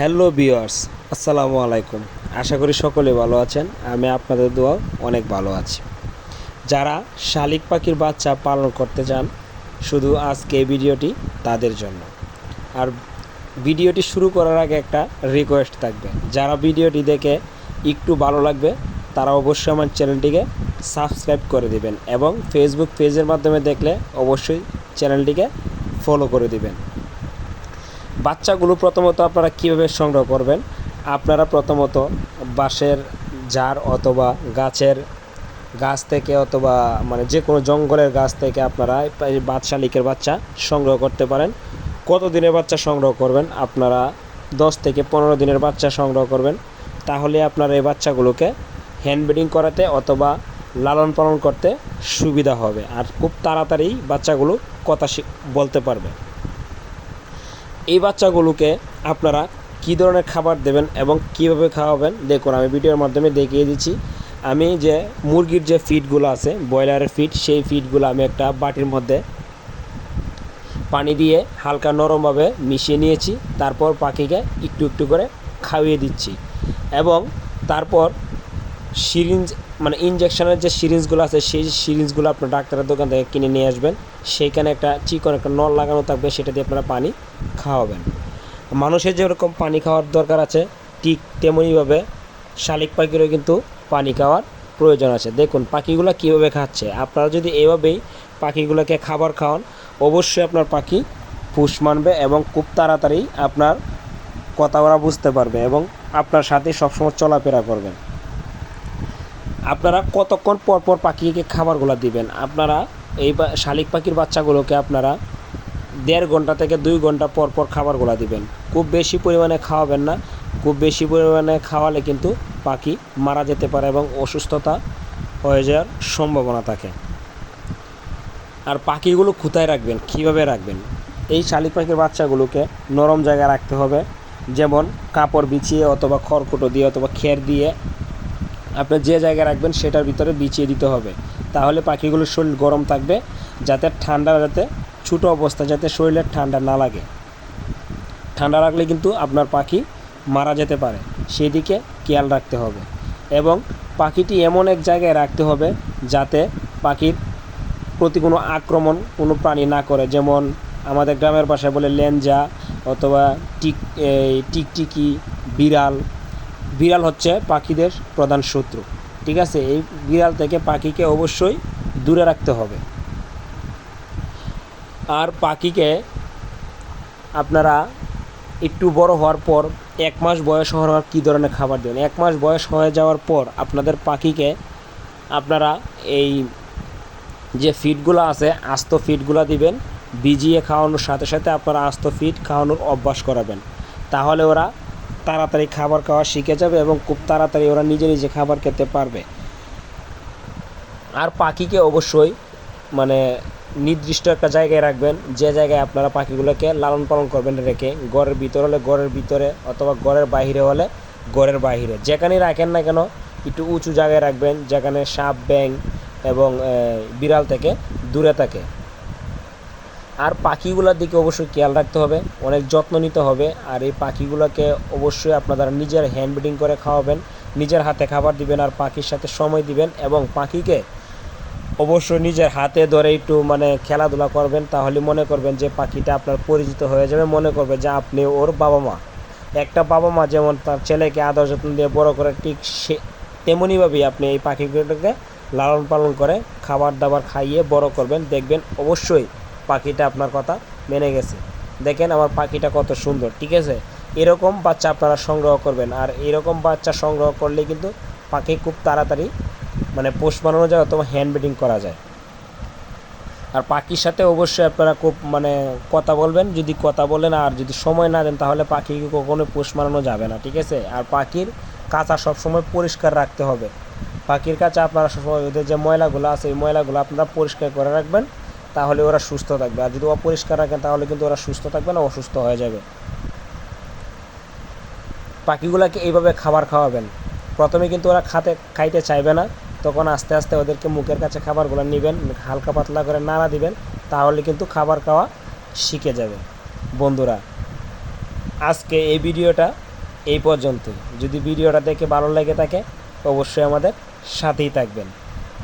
Hello বিয়ার্স আসসালামু আলাইকুম। আশা করি সকলে ভালো আছেন, আমি আপনাদের দোয়া অনেক ভালো আছি। যারা শালিক পাখির বাচ্চা পালন করতে চান, শুধু আজকে এই ভিডিওটি তাদের জন্য। আর ভিডিওটি শুরু করার আগে একটা রিকোয়েস্ট থাকবে। যারা ভিডিওটি দেখে একটু ভালো লাগবে, তারা অবশ্যই আমার চ্যানেলটিকে সাবস্ক্রাইব করে দিবেন এবং ফেসবুক পেজের মাধ্যমে দেখলে অবশ্যই চ্যানেলটিকে ফলো করে দিবেন। বাচ্চাগুলো প্রথমত আপনারা কীভাবে সংগ্রহ করবেন? আপনারা প্রথমত বাঁশের জার অথবা গাছের গাছ থেকে অথবা মানে যে কোনো জঙ্গলের গাছ থেকে আপনারা এই বাদ বাচ্চা সংগ্রহ করতে পারেন। কত দিনের বাচ্চা সংগ্রহ করবেন? আপনারা দশ থেকে পনেরো দিনের বাচ্চা সংগ্রহ করবেন। তাহলে আপনার এই বাচ্চাগুলোকে হ্যান্ড ব্রিডিং করাতে অথবা লালন পালন করতে সুবিধা হবে। আর খুব তাড়াতাড়ি বাচ্চাগুলো কথা বলতে পারবে। এই বাচ্চাগুলোকে আপনারা কী ধরনের খাবার দেবেন এবং কীভাবে খাওয়াবেন, দেখুন, আমি ভিডিওর মাধ্যমে দেখিয়ে দিচ্ছি। আমি যে মুরগির যে ফিডগুলো আছে, ব্রয়লারের ফিড সেই ফিডগুলো আমি একটা বাটির মধ্যে পানি দিয়ে হালকা নরমভাবে মিশিয়ে নিয়েছি। তারপর পাখিকে একটু একটু করে খাইয়ে দিচ্ছি এবং তারপর সিরিঞ্জ মানে ইনজেকশনের যে সিরিঞ্জগুলো আছে, সেই সিরিঞ্জগুলো আপনার ডাক্তারের দোকান থেকে কিনে নিয়ে আসবেন। সেইখানে একটা চিকন একটা নল লাগানো থাকবে, সেটা দিয়ে আপনারা পানি খাওয়াবেন। মানুষের যেরকম পানি খাওয়ার দরকার আছে, ঠিক তেমনইভাবে শালিক পাখিরও কিন্তু পানি খাওয়ার প্রয়োজন আছে। দেখুন, পাখিগুলো কীভাবে খাচ্ছে? আপনারা যদি এভাবেই পাখিগুলোকে খাবার খাওয়ান, অবশ্যই আপনার পাখি পুষ মানবে এবং খুব তাড়াতাড়ি আপনার কথা ওরা বুঝতে পারবে এবং আপনার সাথে সবসময় চলাফেরা করবেন আপনারা কতক্ষণ পর পর পাখিকে খাবারগুলো দিবেন? আপনারা এই শালিক পাখির বাচ্চাগুলোকে আপনারা দেড় ঘণ্টা থেকে দুই ঘণ্টা পর পর খাবারগুলো দিবেন। খুব বেশি পরিমাণে খাওয়াবেন না। খুব বেশি পরিমাণে খাওয়ালে কিন্তু পাখি মারা যেতে পারে এবং অসুস্থতা হয়ে যাওয়ার সম্ভাবনা থাকে। আর পাখিগুলো কোথায় রাখবেন? কীভাবে রাখবেন? এই শালিক পাখির বাচ্চাগুলোকে নরম জায়গায় রাখতে হবে। যেমন কাপড় বিছিয়ে অথবা খড়কুটো দিয়ে অথবা খের দিয়ে আপনি যে জায়গায় রাখবেন সেটার ভিতরে বিছিয়ে দিতে হবে। তাহলে পাখিগুলোর শরীর গরম থাকবে, যাতে ঠান্ডা যাতে, ছোটো অবস্থা যাতে শরীরের ঠান্ডা না লাগে। ঠান্ডা রাখলে কিন্তু আপনার পাখি মারা যেতে পারে, সেদিকে খেয়াল রাখতে হবে। এবং পাখিটি এমন এক জায়গায় রাখতে হবে যাতে পাখির প্রতি কোনো আক্রমণ কোনো প্রাণী না করে। যেমন আমাদের গ্রামের ভাষায় বলে লেঞ্জা অথবা টিক, এই টিকটিকি, বিড়াল বিড়াল হচ্ছে পাখিদের প্রধান শত্রু। ঠিক আছে? এই বিড়াল থেকে পাখিকে অবশ্যই দূরে রাখতে হবে। আর পাখিকে আপনারা একটু বড় হওয়ার পর এক মাস বয়স হওয়ার কী ধরনের খাবার দেবেন? এক মাস বয়স হয়ে যাওয়ার পর আপনাদের পাখিকে আপনারা এই যে ফিডগুলো আছে, আস্ত ফিডগুলো দিবেন, ভিজিয়ে খাওয়ানোর সাথে সাথে আপনারা আস্ত ফিড খাওয়ানোর অভ্যাস করাবেন। তাহলে ওরা তাড়াতাড়ি খাবার খাওয়া শিখে যাবে এবং খুব তাড়াতাড়ি ওরা নিজে নিজে খাবার খেতে পারবে। আর পাখিকে অবশ্যই মানে নির্দিষ্ট একটা জায়গায় রাখবেন। যে জায়গায় আপনারা পাখিগুলোকে লালন পালন করবেন রেখে, ঘরের ভিতরে হলে ঘরের ভিতরে অথবা ঘরের বাইরে হলে ঘরের বাইরে। যেখানেই রাখেন না কেন, একটু উঁচু জায়গায় রাখবেন, যেখানে সাপ ব্যাং এবং বিড়াল থেকে দূরে থাকে। আর পাখিগুলোর দিকে অবশ্যই খেয়াল রাখতে হবে, অনেক যত্ন নিতে হবে, আর এই পাখিগুলোকে অবশ্যই আপনারা নিজের হ্যান্ড ব্রিডিং করে খাওয়াবেন, নিজের হাতে খাবার দিবেন আর পাখির সাথে সময় দিবেন এবং পাখিকে অবশ্যই নিজের হাতে ধরে একটু মানে খেলাধুলা করবেন, তাহলে মনে করবেন যে পাখিটা আপনার পরিচিত হয়ে যাবে, মনে করবে যে আপনি ওর বাবা মা। একটা বাবা মা যেমন তার ছেলেকে আদর যত্ন দিয়ে বড় করে ঠিক সে তেমনইভাবেই আপনি এই পাখিগুলোকে লালন পালন করে খাবার দাবার খাইয়ে বড় করবেন, দেখবেন অবশ্যই পাখিটা আপনার কথা মেনে গেছে। দেখেন আমার পাখিটা কত সুন্দর, ঠিক আছে? এরকম বাচ্চা আপনারা সংগ্রহ করবেন, আর এরকম বাচ্চা সংগ্রহ করলে কিন্তু পাখি খুব তাড়াতাড়ি মানে পোষ বানানো যায় অথবা হ্যান্ড ব্রিডিং করা যায়। আর পাখির সাথে অবশ্যই আপনারা খুব মানে কথা বলবেন, যদি কথা বলেন আর যদি সময় না দেন তাহলে পাখিকে কখনো পোষ মানানো যাবে না, ঠিক আছে? আর পাখির কাঁচা সবসময় পরিষ্কার রাখতে হবে। পাখির কাছে আপনারা সবসময় ওদের যে ময়লাগুলো আছে, এই ময়লাগুলো আপনারা পরিষ্কার করে রাখবেন। তাহলে ওরা সুস্থ থাকবে। আর যদি অপরিষ্কার রাখেন তাহলে কিন্তু ওরা সুস্থ থাকবে না, অসুস্থ হয়ে যাবে। পাখিগুলোকে এইভাবে খাবার খাওয়াবেন। প্রথমে কিন্তু ওরা খাতে, খাইতে চাইবে না। তখন আস্তে আস্তে ওদেরকে মুখের কাছে খাবারগুলো নেবেন, হালকা পাতলা করে নাড়া দিবেন, তাহলে কিন্তু খাবার খাওয়া শিখে যাবে। বন্ধুরা, আজকে এই ভিডিওটা এই পর্যন্ত যদি ভিডিওটা দেখে ভালো লেগে থাকে, অবশ্যই আমাদের সাথেই থাকবেন।